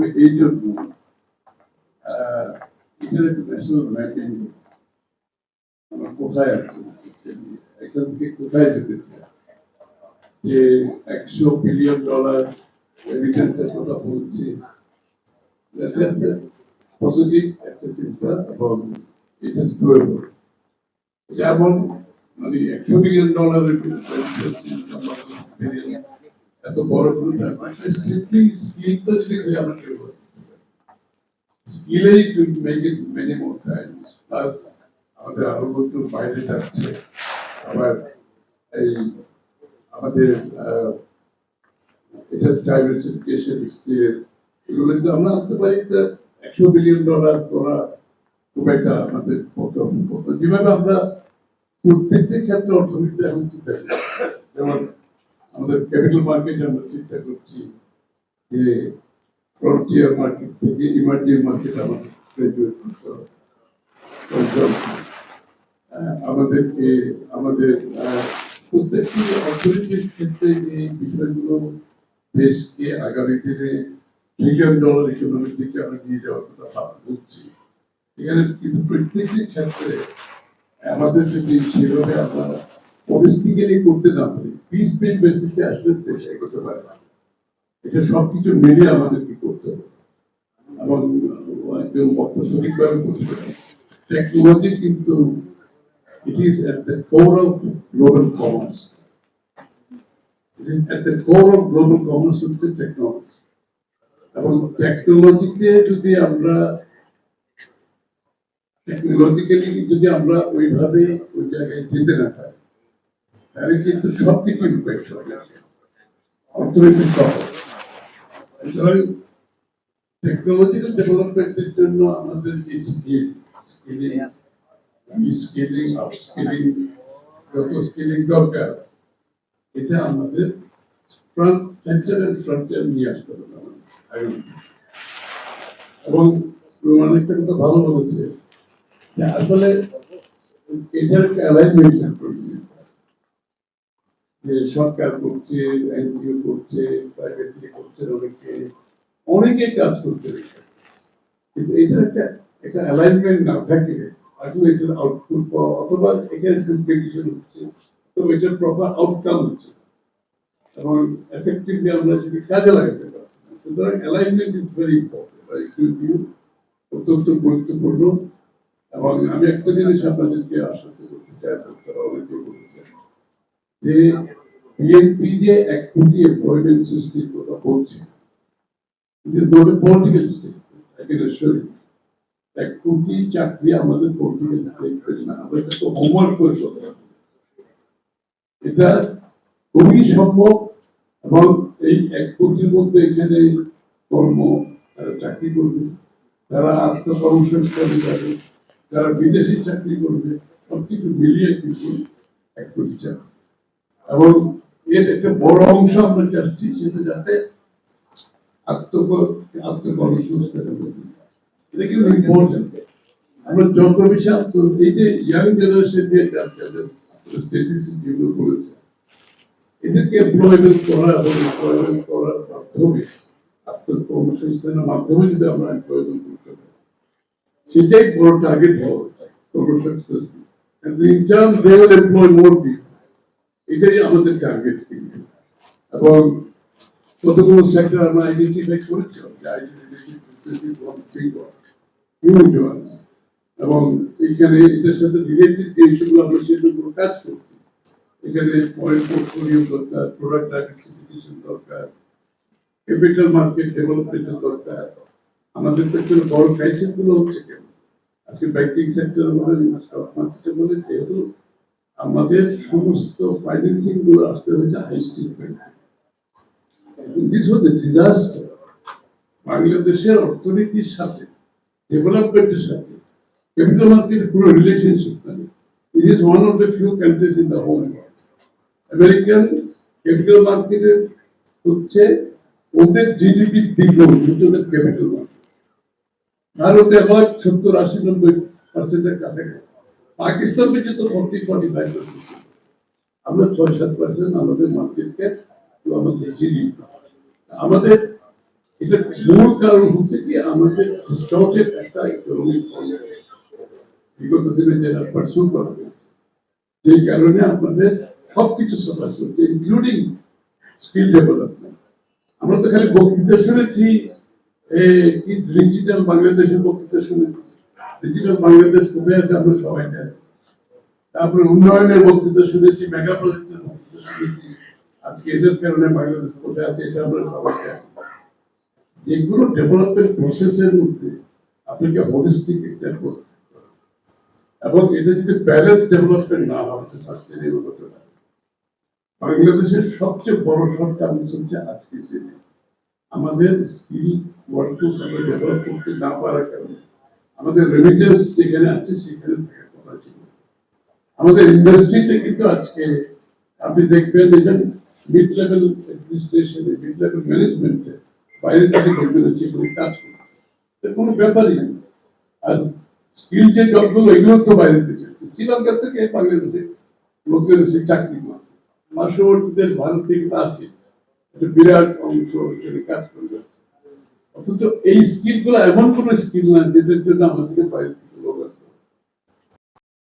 হবে এই জন্য এখানে একটা ন্যাশনাল ম্যাপিং আমরা কোথায় আছি এখান থেকে কোথায় যেতে চাই যে একশো বিলিয়ন ডলার রিটার্নসের কথা বলছি পজিটিভ একটা চিন্তা এবং এটা ডুয়েবল যেমন মানে একশো বিলিয়ন ডলারের আমরা মেনি মোর টাইমস প্লাস আমাদের আরও নতুন বাইরে যাচ্ছে। আবার এই আমাদের এটা ডাইভার্সিফিকেশন স্কিল এগুলো যদি আমরা আনতে পারি একশো বিলিয়ন ডলার করা খুব একটা আমাদের যেভাবে আমরা প্রত্যেকটি ক্ষেত্রে অর্থনীতি এখন চিন্তা যেমন আমাদের ক্যাপিটাল মার্কেট আমরা চিন্তা করছি যে ফ্রন্টিয়ার মার্কেট থেকে ইমার্জিং মার্কেট আমাদের আমাদেরকে, আমাদের প্রত্যেকটি অর্থনীতির ক্ষেত্রে এই বিষয়গুলো দেশকে আগামী দিনে ট্রিলিয়ন ডলার ইকোনমির দিকে আমরা নিয়ে যাওয়ার কথা বলছি এখানে কিন্তু প্রত্যেকটি ক্ষেত্রে আমাদের যদি সেভাবে আমরা পলিস্টিক্যালি করতে না পারি পিস বিল বেসিসে আসলে দেশ এগোতে পারে না। এটা সবকিছু মিলিয়ে আমাদেরকে করতে হবে। এবং একদম বক্তব্য সঠিকভাবে বলতে টেকনোলজি কিন্তু এবং টেকনোলজিতে যদি আমরা টেকনোলজিক্যালি যদি আমরা ওইভাবে ওই জায়গায় যেতে না পারি তাহলে কিন্তু সবকিছু ইম্প্যাক্ট হবে অর্থনীতি সহ টেকনোলজিক্যাল ডেভেলপমেন্টের জন্য আমাদের যে স্কিল স্কিলিং স্কিলিং আপস্কিলিং যত স্কিলিং দরকার, এটা আমাদের ফ্রন্ট সেন্টার এন্ড ফ্রন্টিয়ার নিয়ে আসতে হবে এবং রোমান একটা কথা ভালো বলেছে যে আসলে এটার অ্যালাইনমেন্ট যে সরকার করছে, এনজিও করছে প্রাইভেটলি করছে, অনেকে অনেকে কাজ করছে কিন্তু এটার একটা একটা অ্যালাইনমেন্ট না থাকে। আসলে এটার আউটপুট পাওয়া, অথবা এখানে ডুপ্লিকেশন হচ্ছে, তো এটার প্রপার আউটকাম হচ্ছে এবং এফেক্টিভলি আমরা যদি কাজে লাগাতে পারি, সুতরাং অ্যালাইনমেন্ট ইজ ভেরি ইম্পর্টেন্ট অত্যন্ত গুরুত্বপূর্ণ। এবং আমি একটা জিনিস আপনাদেরকে আশ্বস্ত করতে চাই যে বিএনপি যে এক কোটি এমপ্লয়মেন্ট সৃষ্টির কথা বলছে। assure you. এক কোটি চাকরি আমাদের পলিটিক্যাল স্টেটমেন্ট না, আমরা এটা তো হোমওয়ার্ক করে এটা খুবই সম্ভব এবং এই এক কোটির মধ্যে এখানে কর্ম তারা চাকরি করবে তারা আত্মকর্মসংস্থানে যাবে, যারা বিদেশি চাকরি করবে, সবকিছু মিলিয়ে কিন্তু এক কোটি চাকরি। এবং এর একটা বড় অংশ আমরা চাচ্ছি সেটা যাতে আত্মকর আত্মকর্মসংস্থানের এটা আমরা যত মাধ্যমে যদি আমরা করতে পারি, সেটাই বড় টার্গেট হওয়া এটাই আমাদের টার্গেট কিন্তু। এবং কতগুলো সেক্টর আমরা আইডেন্টিফাই হিউজ এবং এখানে এটার সাথে রিলেটেড যে ইস্যুগুলো আমরা সেগুলো কাজ করছি। এখানে ফরেন পোর্টফোলিও দরকার প্রোডাক্ট ডাইভার্সিফিকেশন দরকার ক্যাপিটাল মার্কেট ডেভেলপমেন্টের দরকার। আমাদের পেছনে বড় ক্রাইসিসগুলো হচ্ছে কেন? আজকে ব্যাংকিং সেক্টর বলেন স্টক মার্কেটে বলেন, যেহেতু আমাদের সমস্ত ফাইন্যান্সিংগুলো আসতে হয়েছে হাই বাংলাদেশের অর্থনীতির সাথে ডেভেলপমেন্টের সাথে ক্যাপিটাল মার্কেটের relationship it is one of the few countries in the whole American capital হচ্ছে ওদের জিডিপি দ্বিগুণ ক্যাপিটাল মার্কেট ভারতে আবার সত্তর আশি নব্বই পার্সেন্টের কাছাকাছি। পাকিস্তান থেকে তো ফর্টি ফর্টি ফাইভ পার্সেন্ট আমরা ছয় সাত পার্সেন্ট আমাদের মার্কেট ক্যাপ আমাদের আমাদের এটা মূল কারণ হচ্ছে কি, আমাদের স্টকের একটা ইকোনমিক বিগত দিনে যেটা পার্সুল করা হয়েছে, যেই কারণে আপনাদের সবকিছু সফল করছে ইনক্লুডিং স্কিল ডেভেলপমেন্ট আমরা তো খালি বক্তৃতা শুনেছি কি ডিজিটাল বাংলাদেশের বক্তৃতা শুনেছি। ডিজিটাল বাংলাদেশ কোথায় আছে, আমরা সবাই জানি। তারপরে উন্নয়নের বক্তৃতা শুনেছি মেগা প্রজেক্টের বক্তৃতা শুনেছি। আজকে কারণে বাংলাদেশ কোথায় আছে, এটা আমরা সবাই জানি। যেগুলো ডেভেলপমেন্ট প্রসেসের মধ্যে আপনাকে হোলিস্টিক একটা করতে হবে। এবং এটা যদি ব্যালেন্স ডেভেলপমেন্ট না হয় সাস্টেনেবল হতে পারে। বাংলাদেশের সবচেয়ে বড় শর্ট হচ্ছে আজকের দিনে। আমাদের স্কিল ওয়ার্কফোর্স আমরা ডেভেলপ করতে না পারার কারণে আমাদের রেমিটেন্স যেখানে আছে, সেখানে থাকার কথা ছিল। আমাদের ইন্ডাস্ট্রিতে কিন্তু আজকে আপনি দেখবেন এটা মিড লেভেল অ্যাডমিনিস্ট্রেশনে মিড লেভেল ম্যানেজমেন্টে বাইরে থেকে আছে এগুলো কাজ করে। কোনো ব্যাপারই নেই। আর স্কিল যে জবগুলো এগুলো তো বাইরে থেকে শ্রীলঙ্কা থেকে বাংলাদেশে লোকজন এসে চাকরি করে পার্শ্ববর্তীদের ভারত আছে। একটা বিরাট অংশ কাজ করে যাচ্ছে। অথচ এই স্কিলগুলো এমন কোন স্কিল না যেটার জন্য আমাদেরকে